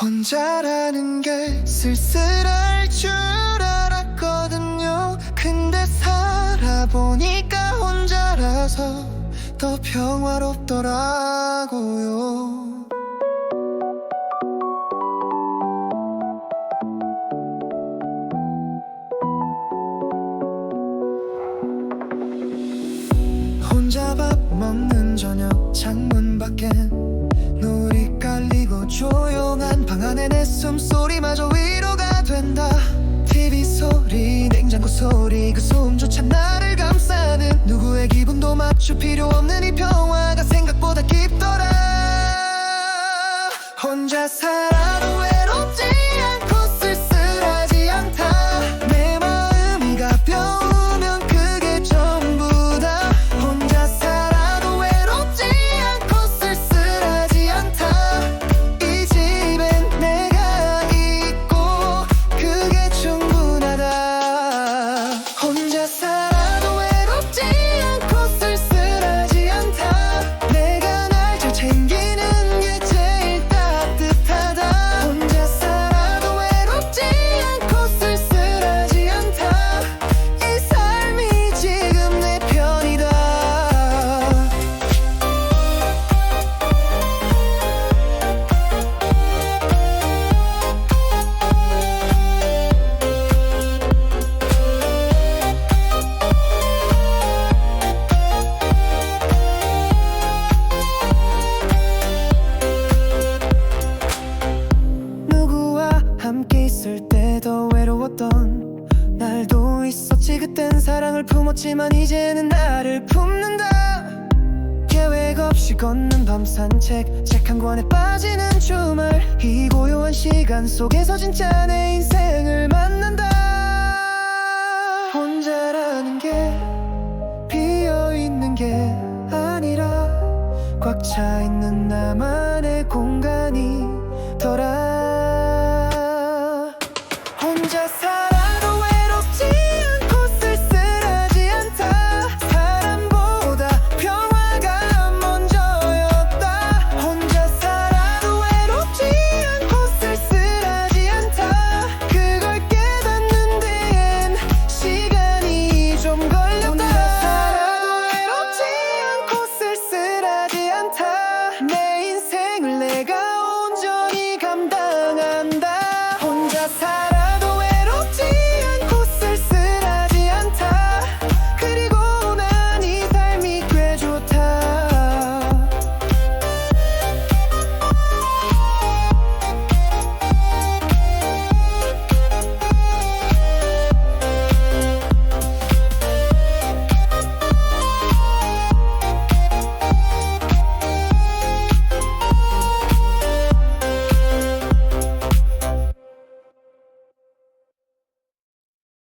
혼자라는 게 쓸쓸할 줄 알았거든요. 근데 살아보니까 혼자라서 더 평화롭더라고요. 혼자 밥 먹는 저녁 창문 밖엔 내 숨소리마저 위로가 된다. TV 소리 냉장고 소리 그 소음조차 나를 감싸는 누구의 기분도 맞출 필요 없는 이 평화가 생각보다 깊더라. 혼자 살아도 함께 있을 때 더 외로웠던 날도 있었지. 그땐 사랑을 품었지만 이제는 나를 품는다. 계획 없이 걷는 밤 산책 책 한 권에 빠지는 주말. 이 고요한 시간 속에서 진짜 내 인생을 만난다. 혼자라는 게 비어있는 게 아니라 꽉 차 있는 나만 먼저